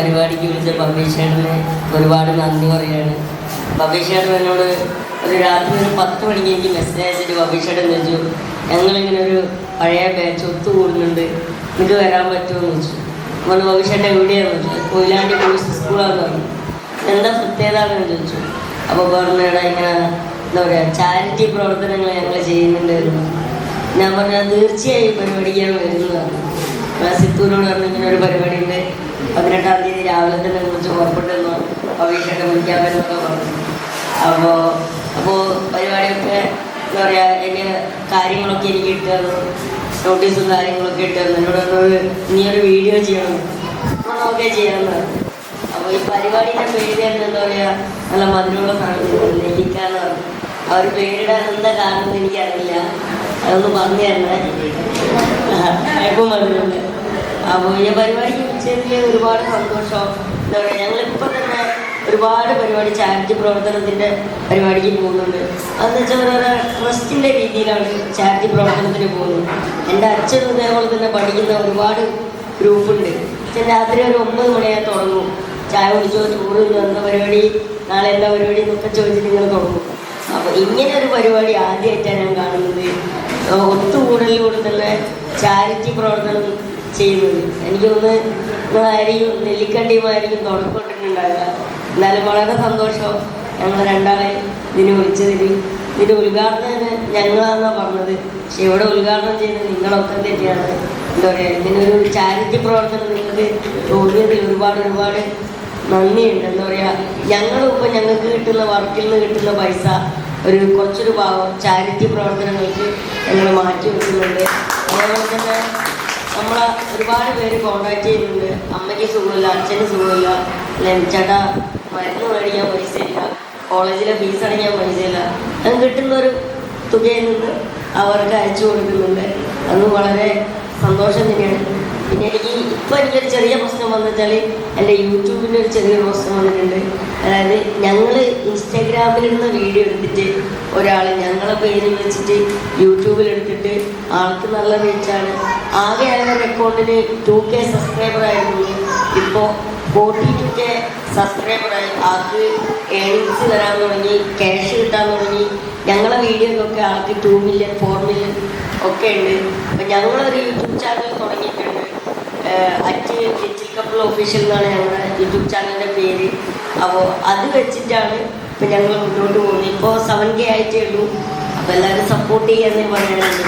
പരിപാടിക്ക് വിളിച്ച പബ്ലിഷേട്ടന് ഒരുപാട് നന്ദി പറയാണ്. പബ്ലിഷേട്ടൻ എന്നോട് ഒരു രാത്രി ഒരു പത്ത് മണിക്ക് എനിക്ക് മെസ്സേജ് അയച്ചിട്ട് പബ്ലിഷേട്ടൻ ചോദിച്ചു ഞങ്ങളിങ്ങനെ ഒരു പഴയ ബാച്ച് ഒത്തുകൂടുന്നുണ്ട്. നിങ്ങൾക്ക് വരാൻ പറ്റുമോ? എന്ന് ചോദിച്ചു. നമ്മൾ പബ്ലിഷേട്ടൻ എവിടെയാണെന്ന് ചോദിച്ചു. കൊയിലാണ്ടി കോഴ്സ് സ്കൂളാണെന്ന് പറഞ്ഞു. എന്താ പ്രത്യേകത എന്ന് ചോദിച്ചു. അപ്പോൾ പറഞ്ഞിടാ ഇങ്ങനെ എന്താ പറയുക ചാരിറ്റി പ്രവർത്തനങ്ങൾ ഞങ്ങൾ ചെയ്യുന്നുണ്ട്. ഞാൻ പറഞ്ഞാൽ തീർച്ചയായും പരിപാടിക്കാണ് വരുന്നതാണ്. സിത്തൂരോട് പറഞ്ഞു ഇങ്ങനെ ഒരു പരിപാടി തന്നെ കുറിച്ച് പുറപ്പെട്ടെന്ന് പരീക്ഷയൊക്കെ വിളിക്കാമെന്നൊക്കെ പറഞ്ഞു അപ്പോൾ അപ്പോൾ പരിപാടിയൊക്കെ എന്താ പറയുക അതിന്റെ കാര്യങ്ങളൊക്കെ എനിക്ക് ഇട്ടു നോട്ടീസും കാര്യങ്ങളൊക്കെ ഇട്ട് എന്നോട് നീ ഒരു വീഡിയോ ചെയ്യണം. ഓക്കെ ചെയ്യാമെന്ന് അപ്പോൾ ഈ പരിപാടിയുടെ പേര് തന്നെ എന്താ പറയുക നല്ല മധുരമുള്ള സാധനം നെല്ലിക്ക എന്ന് പറഞ്ഞു ഒരു പേരിടാൻ എന്താ കാരണം എനിക്കറിയില്ല. അതൊന്ന് പറഞ്ഞു തരണേ. എപ്പം മധുരമുണ്ട്. അപ്പോൾ ഈ പരിപാടിക്ക് വിളിച്ചതിൽ ഒരുപാട് സന്തോഷം. എന്താ പറയുക ഞങ്ങളിപ്പോൾ തന്നെ ഒരുപാട് പരിപാടി ചാരിറ്റി പ്രവർത്തനത്തിന്റെ പരിപാടിക്ക് പോകുന്നുണ്ട്. അതെന്ന് വെച്ചാൽ ഓരോ ട്രസ്റ്റിന്റെ രീതിയിലാണ് ചാരിറ്റി പ്രവർത്തനത്തിന് പോകുന്നത്. എന്റെ അച്ഛൻ ഇതേപോലെ തന്നെ പഠിക്കുന്ന ഒരുപാട് ഗ്രൂപ്പുണ്ട് അച്ഛൻ രാത്രി ഒരു ഒമ്പത് മണിയായി തുടങ്ങും. ചായ കുടിച്ചോ ചോറ് എന്ന പരിപാടി? നാളെ എന്താ പരിപാടി എന്നൊക്കെ ചോദിച്ചിട്ട് നിങ്ങൾ തുടങ്ങും. അപ്പോൾ ഇങ്ങനെ ഒരു പരിപാടി ആദ്യമായിട്ടാണ് ഞാൻ കാണുന്നത്. ഒത്തുകൂടലിലൂടെ തന്നെ ചാരിറ്റി പ്രവർത്തനം ചെയ്യുന്നത്. എനിക്ക് തോന്നുന്നു നെല്ലിക്കണ്ടിയും നെല്ലിക്കണ്ടിയുമായിരിക്കും തുടക്കമിട്ടിട്ടുണ്ടാവുക എന്നാലും വളരെ സന്തോഷം ഞങ്ങൾ രണ്ടാളെ ഇതിന് വിളിച്ചതിൽ ഇതിന്റെ ഉദ്ഘാടനം ഞങ്ങളാണെന്നാണ് പറഞ്ഞത്. പക്ഷെ ഇവിടെ ഉദ്ഘാടനം ചെയ്യുന്നത് നിങ്ങളൊക്കെ തന്നെയാണ്. എന്താ പറയുക ഇതിനൊരു ചാരിറ്റി പ്രവർത്തനം നിങ്ങൾക്ക് തോന്നിയതിൽ ഒരുപാട് ഒരുപാട് നന്ദിയുണ്ട്. എന്താ പറയുക ഞങ്ങളും ഇപ്പം ഞങ്ങൾക്ക് കിട്ടുന്ന വർക്കിൽ നിന്ന് കിട്ടുന്ന പൈസ ഒരു കുറച്ചൊരു ഭാഗം ചാരിറ്റി പ്രവർത്തനങ്ങൾക്ക് ഞങ്ങൾ മാറ്റി വെക്കുന്നുണ്ട്. അതേപോലെ തന്നെ നമ്മളെ ഒരുപാട് പേര് കോണ്ടാക്ട് ചെയ്യുന്നുണ്ട്. അമ്മയ്ക്ക് സുഖമില്ല അച്ഛന് സുഖമില്ല ചേട്ടാ മരുന്ന് മേടിക്കാൻ പൈസയില്ല കോളേജിലെ ഫീസ് അടയ്ക്കാൻ പൈസയില്ല. അത് കിട്ടുന്ന ഒരു തുകയിൽ നിന്ന് അവർക്ക് അയച്ചു കൊടുക്കുന്നുണ്ട്. അത് വളരെ സന്തോഷം തന്നെയാണ്. പിന്നെ എനിക്ക് ഇപ്പം എനിക്കൊരു ചെറിയ പ്രശ്നം വന്നിട്ടാൽ എന്റെ യൂട്യൂബിന്റെ ഒരു ചെറിയ പ്രശ്നം വന്നിട്ടുണ്ട്. അതായത് ഞങ്ങൾ ഇൻസ്റ്റാഗ്രാമിലിരുന്ന വീഡിയോ എടുത്തിട്ട് ഒരാൾ ഞങ്ങളെ പേര് വെച്ചിട്ട് യൂട്യൂബിൽ എടുത്തിട്ട് ആൾക്ക് നല്ല റീച്ചാണ്. ആകെ അയാളുടെ അക്കൗണ്ടിന് ടു കെ സബ്സ്ക്രൈബർ ആയിരുന്നു. ഇപ്പോ ഫോർട്ടി ടു കെ സബ്സ്ക്രൈബറായി ആൾക്ക് ഏണിങ്സ് തരാൻ തുടങ്ങി ക്യാഷ് കിട്ടാൻ തുടങ്ങി. ഞങ്ങളെ വീഡിയോയിലൊക്കെ ആൾക്ക് ടു മില്യൺ ഫോർ മില്യൺ ഒക്കെ ഉണ്ട്. അപ്പം ഞങ്ങളൊരു യൂട്യൂബ് ചാനൽ തുടങ്ങിയിട്ടുണ്ട്. അറ്റ് ലിറ്റിൽ കപ്പിൾ ഒഫീഷ്യൽ എന്നാണ് ഞങ്ങളുടെ യൂട്യൂബ് ചാനലിന്റെ പേര്. അപ്പോൾ അത് വെച്ചിട്ടാണ് ഇപ്പം ഞങ്ങൾ മുന്നോട്ട് പോകുന്നത്. ഇപ്പോൾ സെവൻ കെ ആയിട്ടേ ഉള്ളൂ. അപ്പോൾ എല്ലാവരും സപ്പോർട്ട് ചെയ്യാമെന്ന് പറയാനുണ്ട്